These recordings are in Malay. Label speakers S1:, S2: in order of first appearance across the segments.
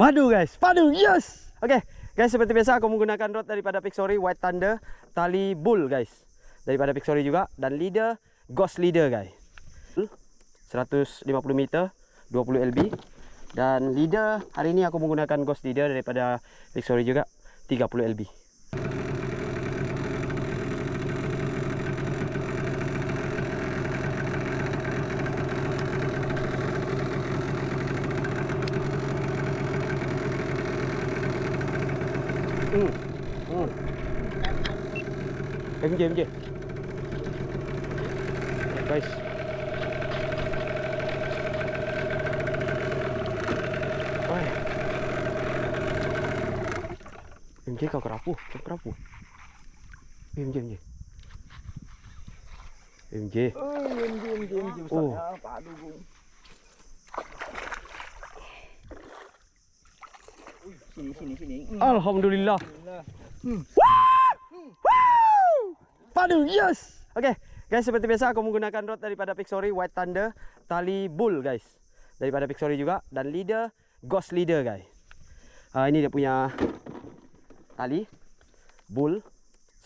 S1: Padu guys, padu, yes. Okay, guys seperti biasa aku menggunakan rod daripada Pixori White Thunder, tali bull guys. Daripada Pixori juga dan leader Ghost Leader guys. 150 meter, 20 lb. Dan leader hari ini aku menggunakan Ghost Leader daripada Pixori juga 30 lb. Hmm. Hmm. MJ MJ. Guys. Oi. MJ kau kerapu, kau kerapu. Eh, MJ MJ. MJ.
S2: Oh, diam diam diam
S1: Oh.
S2: Ya, Sini sini sini. Hmm.
S1: Alhamdulillah.
S2: Alhamdulillah.
S1: Padu, yes. Okay, guys seperti biasa aku menggunakan rod daripada Pixori White Thunder, tali bull guys. Daripada Pixori juga dan leader Ghost Leader guys. Uh, ini dia punya tali bull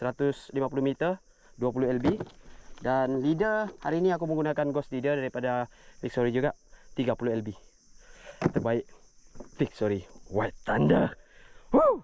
S1: 150 meter, 20 lb. Dan leader hari ini aku menggunakan Ghost Leader daripada Pixori juga 30 lb. Terbaik Pixori White Thunder. Woo!